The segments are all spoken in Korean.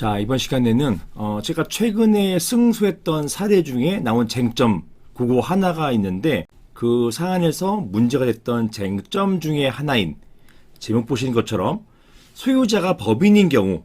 자, 이번 시간에는 어, 제가 최근에 승소했던 사례 중에 나온 쟁점 그거 하나가 있는데 그 사안에서 문제가 됐던 쟁점 중에 하나인 제목 보시는 것처럼 소유자가 법인인 경우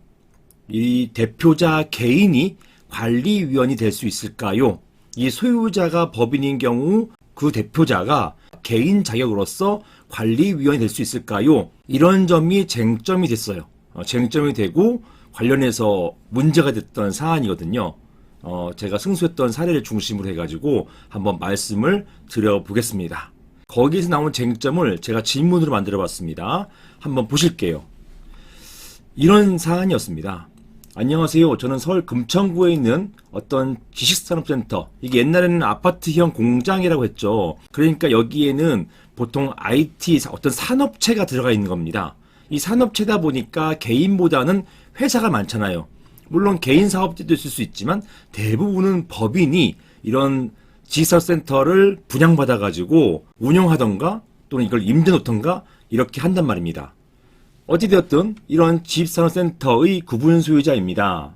이 대표자 개인이 관리위원이 될 수 있을까요? 이 소유자가 법인인 경우 그 대표자가 개인 자격으로서 관리위원이 될 수 있을까요? 이런 점이 쟁점이 됐어요. 어, 쟁점이 되고 관련해서 문제가 됐던 사안이거든요. 어, 제가 승소했던 사례를 중심으로 해가지고 한번 말씀을 드려보겠습니다. 거기에서 나온 쟁점을 제가 질문으로 만들어 봤습니다. 한번 보실게요. 이런 사안이었습니다. 안녕하세요. 저는 서울 금천구에 있는 어떤 지식산업센터. 이게 옛날에는 아파트형 공장이라고 했죠. 그러니까 여기에는 보통 IT 어떤 산업체가 들어가 있는 겁니다. 이 산업체다 보니까 개인보다는 회사가 많잖아요. 물론 개인 사업자도 있을 수 있지만 대부분은 법인이 이런 지식산업센터를 분양받아 가지고 운영하던가 또는 이걸 임대 놓던가 이렇게 한단 말입니다. 어찌되었든 이런 지식산업센터의 구분 소유자입니다.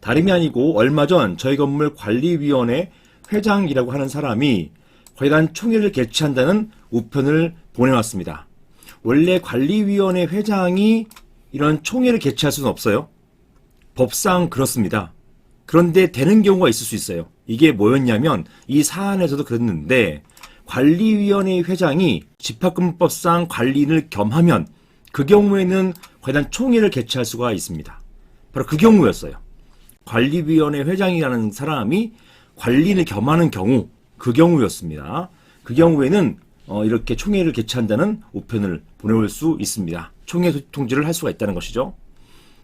다름이 아니고 얼마 전 저희 건물 관리위원회 회장이라고 하는 사람이 관련 총회를 개최한다는 우편을 보내왔습니다. 원래 관리위원회 회장이 이런 총회를 개최할 수는 없어요. 법상 그렇습니다. 그런데 되는 경우가 있을 수 있어요. 이게 뭐였냐면 이 사안에서도 그랬는데 관리위원회 회장이 집합금법상 관리인을 겸하면 그 경우에는 관련 총회를 개최할 수가 있습니다. 바로 그 경우였어요. 관리위원회 회장이라는 사람이 관리인을 겸하는 경우 그 경우였습니다. 그 경우에는 어, 이렇게 총회를 개최한다는 우편을 보내올 수 있습니다. 총회 통지를 할 수가 있다는 것이죠.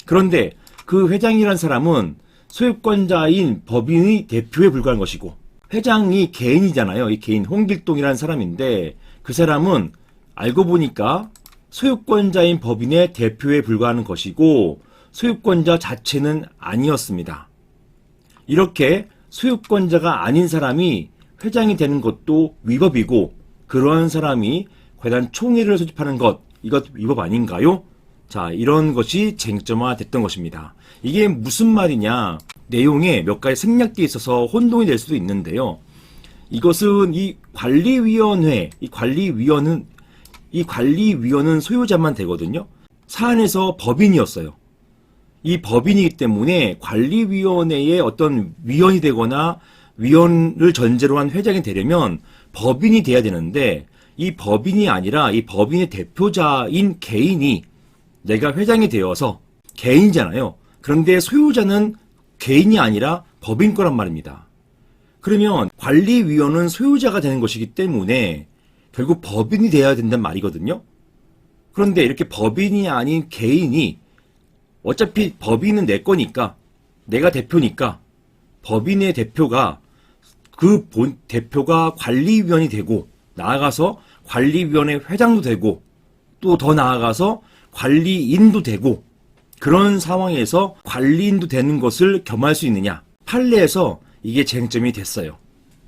그런데 그 회장이라는 사람은 소유권자인 법인의 대표에 불과한 것이고 회장이 개인이잖아요. 이 개인 홍길동이라는 사람인데 그 사람은 알고 보니까 소유권자인 법인의 대표에 불과하는 것이고 소유권자 자체는 아니었습니다. 이렇게 소유권자가 아닌 사람이 회장이 되는 것도 위법이고 그러한 사람이 관련 총회를 소집하는 것 이것 위법 아닌가요? 자 이런 것이 쟁점화 됐던 것입니다. 이게 무슨 말이냐 내용에 몇 가지 생략되어 있어서 혼동이 될 수도 있는데요. 이것은 이 관리위원회 이 관리위원은 이 관리위원은 소유자만 되거든요. 사안에서 법인이었어요. 이 법인이기 때문에 관리위원회의 어떤 위원이 되거나 위원을 전제로 한 회장이 되려면 법인이 돼야 되는데 이 법인이 아니라 이 법인의 대표자인 개인이 내가 회장이 되어서 개인이잖아요. 그런데 소유자는 개인이 아니라 법인 거란 말입니다. 그러면 관리위원은 소유자가 되는 것이기 때문에 결국 법인이 돼야 된다는 말이거든요. 그런데 이렇게 법인이 아닌 개인이 어차피 법인은 내 거니까 내가 대표니까 법인의 대표가 그 본 대표가 관리위원이 되고 나아가서 관리위원회 회장도 되고 또 더 나아가서 관리인도 되고 그런 상황에서 관리인도 되는 것을 겸할 수 있느냐 판례에서 이게 쟁점이 됐어요.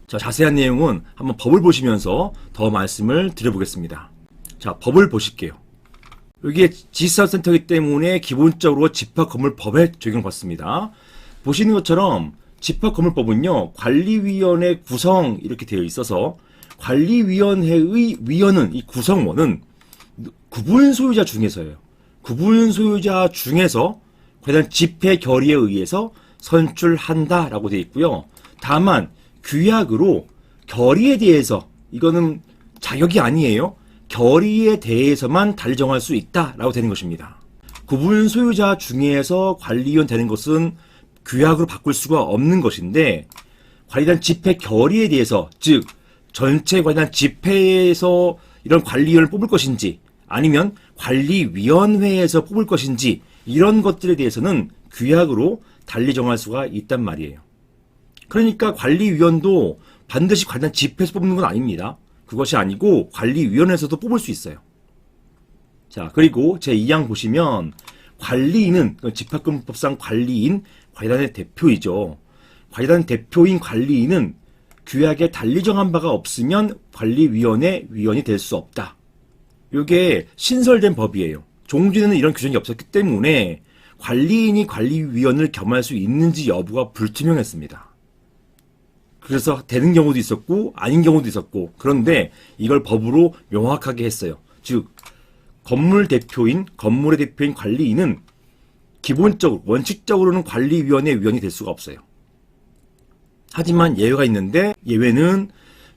자, 자세한 내용은 한번 법을 보시면서 더 말씀을 드려보겠습니다. 자, 법을 보실게요. 여기에 지사센터이기 때문에 기본적으로 집합건물법에 적용받습니다. 보시는 것처럼 집합건물법은요, 관리위원회 구성 이렇게 되어 있어서 관리위원회의 위원은 이 구성원은 구분 소유자 중에서예요. 구분 소유자 중에서 관련 집회 결의에 의해서 선출한다라고 되어 있고요. 다만 규약으로 결의에 대해서 이거는 자격이 아니에요. 결의에 대해서만 달리 정할 수 있다라고 되는 것입니다. 구분 소유자 중에서 관리위원 되는 것은 규약으로 바꿀 수가 없는 것인데 관리단 집회 결의에 대해서 즉 전체 관리단 집회에서 이런 관리위원을 뽑을 것인지 아니면 관리위원회에서 뽑을 것인지 이런 것들에 대해서는 규약으로 달리 정할 수가 있단 말이에요. 그러니까 관리위원도 반드시 관련 집회에서 뽑는 건 아닙니다. 그것이 아니고 관리위원회에서도 뽑을 수 있어요. 자, 그리고 제 2항 보시면 관리인은 그 집합금법상 관리인 관리단의 대표이죠. 관리단 대표인 관리인은 규약에 달리 정한 바가 없으면 관리위원회 위원이 될 수 없다. 이게 신설된 법이에요. 종지에는 이런 규정이 없었기 때문에 관리인이 관리위원을 겸할 수 있는지 여부가 불투명했습니다. 그래서 되는 경우도 있었고 아닌 경우도 있었고 그런데 이걸 법으로 명확하게 했어요. 즉 건물 대표인 건물의 대표인 관리인은 기본적으로 원칙적으로는 관리위원회 위원이 될 수가 없어요. 하지만 예외가 있는데 예외는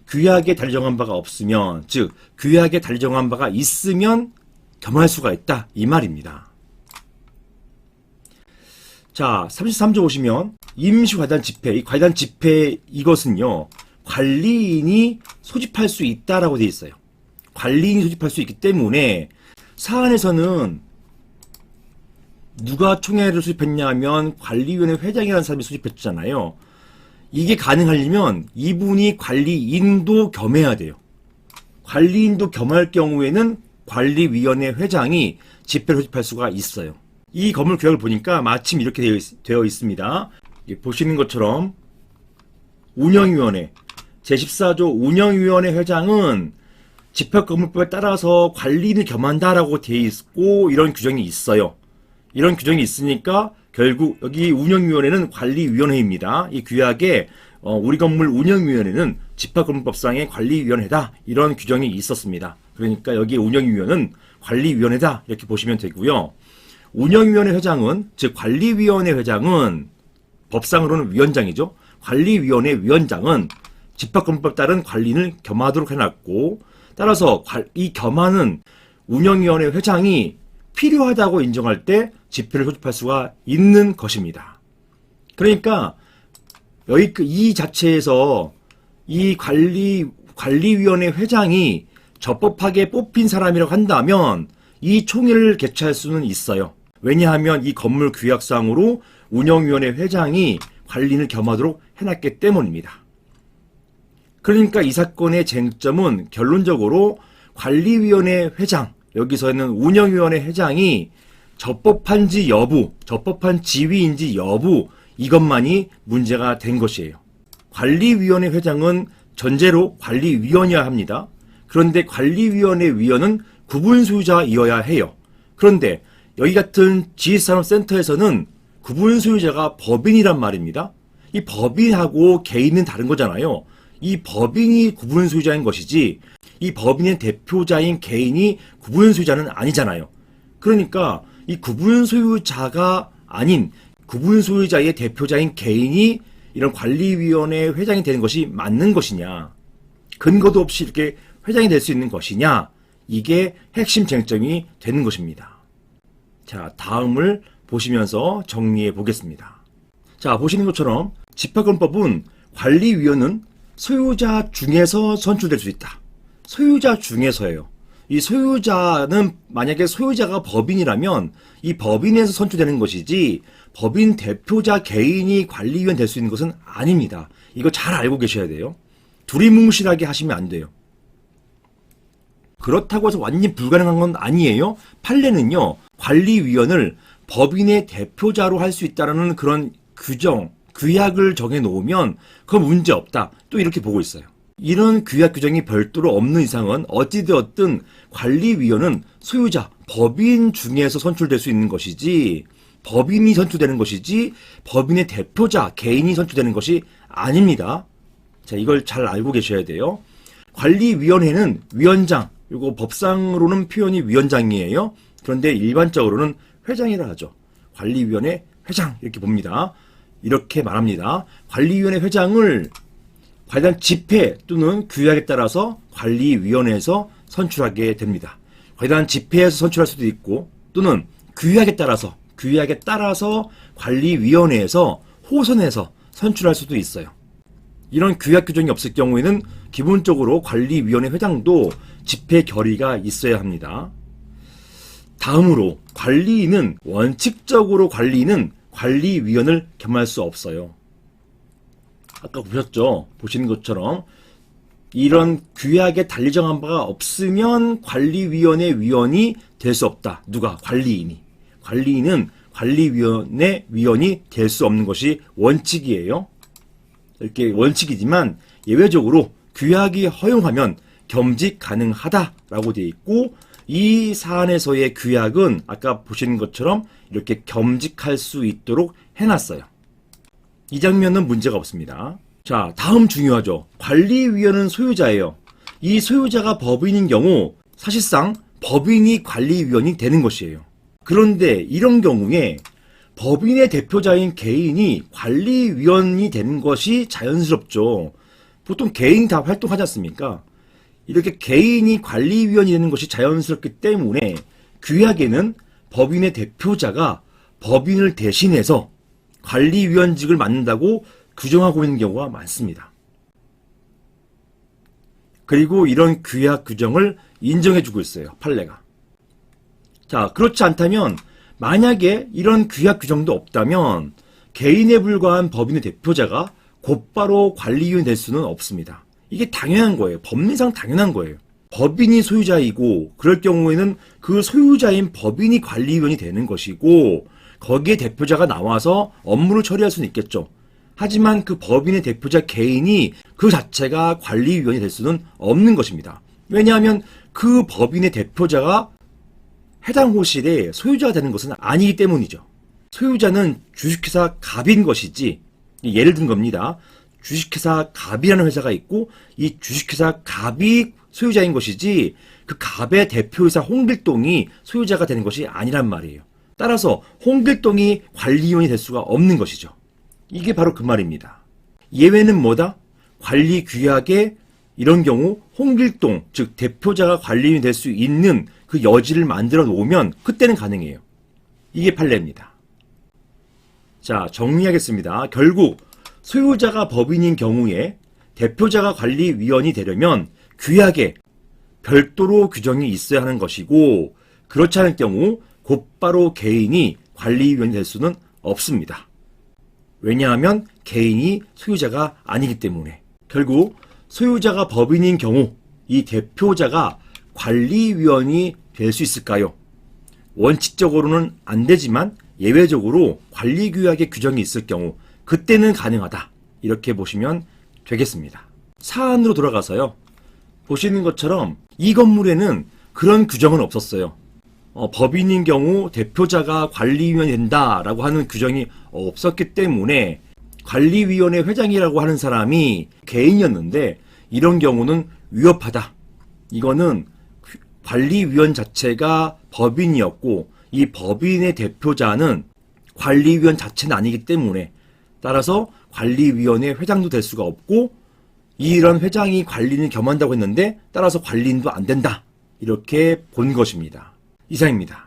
규약에 달리 정한 바가 없으면 즉 규약에 달리 정한 바가 있으면 겸할 수가 있다 이 말입니다. 자, 33조 보시면 임시 과단 집회, 이 과단 집회 이것은요. 관리인이 소집할 수 있다라고 돼 있어요. 관리인이 소집할 수 있기 때문에 사안에서는 누가 총회를 소집했냐 하면 관리위원회 회장이라는 사람이 소집했잖아요. 이게 가능하려면 이분이 관리인도 겸해야 돼요. 관리인도 겸할 경우에는 관리위원회 회장이 집회를 소집할 수가 있어요. 이 건물 규약을 보니까 마침 이렇게 되어, 있, 되어 있습니다. 예, 보시는 것처럼 운영위원회 제14조 운영위원회 회장은 집합건물법에 따라서 관리인을 겸한다라고 되어 있고 이런 규정이 있어요. 이런 규정이 있으니까 결국 여기 운영위원회는 관리위원회입니다. 이 규약에 어, 우리 건물 운영위원회는 집합건물법상의 관리위원회다 이런 규정이 있었습니다. 그러니까 여기 운영위원은 관리위원회다 이렇게 보시면 되고요. 운영위원회 회장은 즉 관리위원회 회장은 법상으로는 위원장이죠. 관리위원회 위원장은 집합건법 따른 관리인을 겸하도록 해놨고 따라서 관- 이 겸하는 운영위원회 회장이 필요하다고 인정할 때 집회를 소집할 수가 있는 것입니다. 그러니까 여기 그이 자체에서 이 관리 관리위원회 회장이 적법하게 뽑힌 사람이라고 한다면 이 총회를 개최할 수는 있어요. 왜냐하면 이 건물 규약상으로 운영위원회 회장이 관리인을 겸하도록 해놨기 때문입니다. 그러니까 이 사건의 쟁점은 결론적으로 관리위원회 회장, 여기서는 운영위원회 회장이 적법한지 여부, 적법한 지위인지 여부, 이것만이 문제가 된 것이에요. 관리위원회 회장은 전제로 관리위원이어야 합니다. 그런데 관리위원회 위원은 구분 소유자이어야 해요. 그런데 여기 같은 지식산업센터에서는 구분 소유자가 법인이란 말입니다. 이 법인하고 개인은 다른 거잖아요. 이 법인이 구분 소유자인 것이지 이 법인의 대표자인 개인이 구분 소유자는 아니잖아요. 그러니까 이 구분 소유자가 아닌 구분 소유자의 대표자인 개인이 이런 관리위원회 회장이 되는 것이 맞는 것이냐. 근거도 없이 이렇게 회장이 될 수 있는 것이냐. 이게 핵심 쟁점이 되는 것입니다. 자, 다음을 보시면서 정리해 보겠습니다. 자, 보시는 것처럼 집합권법은 관리위원은 소유자 중에서 선출될 수 있다. 소유자 중에서예요. 이 소유자는 만약에 소유자가 법인이라면 이 법인에서 선출되는 것이지 법인 대표자 개인이 관리위원 될 수 있는 것은 아닙니다. 이거 잘 알고 계셔야 돼요. 두리뭉실하게 하시면 안 돼요. 그렇다고 해서 완전히 불가능한 건 아니에요. 판례는요, 관리위원을 법인의 대표자로 할 수 있다라는 그런 규정, 규약을 정해 놓으면 그건 문제 없다. 또 이렇게 보고 있어요. 이런 규약 규정이 별도로 없는 이상은 어찌되었든 관리위원은 소유자, 법인 중에서 선출될 수 있는 것이지, 법인이 선출되는 것이지, 법인의 대표자, 개인이 선출되는 것이 아닙니다. 자, 이걸 잘 알고 계셔야 돼요. 관리위원회는 위원장, 이거 법상으로는 표현이 위원장이에요. 그런데 일반적으로는 회장이라 하죠. 관리위원회 회장 이렇게 봅니다. 이렇게 말합니다. 관리위원회 회장을 관련 집회 또는 규약에 따라서 관리위원회에서 선출하게 됩니다. 관련 집회에서 선출할 수도 있고 또는 규약에 따라서 규약에 따라서 관리위원회에서 호선해서 선출할 수도 있어요. 이런 규약 규정이 없을 경우에는 기본적으로 관리위원회 회장도 집회 결의가 있어야 합니다. 다음으로 관리인은 원칙적으로 관리인은 관리위원을 겸할 수 없어요. 아까 보셨죠? 보시는 것처럼 이런 규약에 달리 정한 바가 없으면 관리위원회 위원이 될 수 없다. 누가? 관리인이. 관리인은 관리위원회 위원이 될 수 없는 것이 원칙이에요. 이렇게 원칙이지만 예외적으로 규약이 허용하면 겸직 가능하다라고 되어 있고 이 사안에서의 규약은 아까 보시는 것처럼 이렇게 겸직할 수 있도록 해놨어요. 이 장면은 문제가 없습니다. 자, 다음 중요하죠. 관리위원은 소유자예요. 이 소유자가 법인인 경우 사실상 법인이 관리위원이 되는 것이에요. 그런데 이런 경우에 법인의 대표자인 개인이 관리위원이 되는 것이 자연스럽죠. 보통 개인이 다 활동하지 않습니까? 이렇게 개인이 관리위원이 되는 것이 자연스럽기 때문에 규약에는 법인의 대표자가 법인을 대신해서 관리위원직을 맡는다고 규정하고 있는 경우가 많습니다. 그리고 이런 규약 규정을 인정해주고 있어요. 판례가. 자, 그렇지 않다면 만약에 이런 규약 규정도 없다면 개인에 불과한 법인의 대표자가 곧바로 관리위원이 될 수는 없습니다. 이게 당연한 거예요. 법리상 당연한 거예요. 법인이 소유자이고 그럴 경우에는 그 소유자인 법인이 관리위원이 되는 것이고 거기에 대표자가 나와서 업무를 처리할 수는 있겠죠. 하지만 그 법인의 대표자 개인이 그 자체가 관리위원이 될 수는 없는 것입니다. 왜냐하면 그 법인의 대표자가 해당 호실의 소유자가 되는 것은 아니기 때문이죠. 소유자는 주식회사 갑인 것이지 예를 든 겁니다. 주식회사 갑이라는 회사가 있고 이 주식회사 갑이 소유자인 것이지 그 갑의 대표이사 홍길동이 소유자가 되는 것이 아니란 말이에요. 따라서 홍길동이 관리위원이 될 수가 없는 것이죠. 이게 바로 그 말입니다. 예외는 뭐다? 관리 규약에 이런 경우 홍길동, 즉 대표자가 관리인이 될 수 있는 그 여지를 만들어 놓으면 그때는 가능해요. 이게 판례입니다. 자, 정리하겠습니다. 결국 소유자가 법인인 경우에 대표자가 관리위원이 되려면 규약에 별도로 규정이 있어야 하는 것이고 그렇지 않을 경우 곧바로 개인이 관리위원이 될 수는 없습니다. 왜냐하면 개인이 소유자가 아니기 때문에 결국 소유자가 법인인 경우 이 대표자가 관리위원이 될 수 있을까요? 원칙적으로는 안 되지만 예외적으로 관리규약의 규정이 있을 경우 그때는 가능하다. 이렇게 보시면 되겠습니다. 사안으로 돌아가서요. 보시는 것처럼 이 건물에는 그런 규정은 없었어요. 어, 법인인 경우 대표자가 관리위원이 된다라고 하는 규정이 없었기 때문에 관리위원회 회장이라고 하는 사람이 개인이었는데 이런 경우는 위협하다. 이거는 관리위원 자체가 법인이었고 이 법인의 대표자는 관리위원 자체는 아니기 때문에 따라서 관리위원회 회장도 될 수가 없고 이런 회장이 관리인을 겸한다고 했는데 따라서 관리인도 안 된다. 이렇게 본 것입니다. 이상입니다.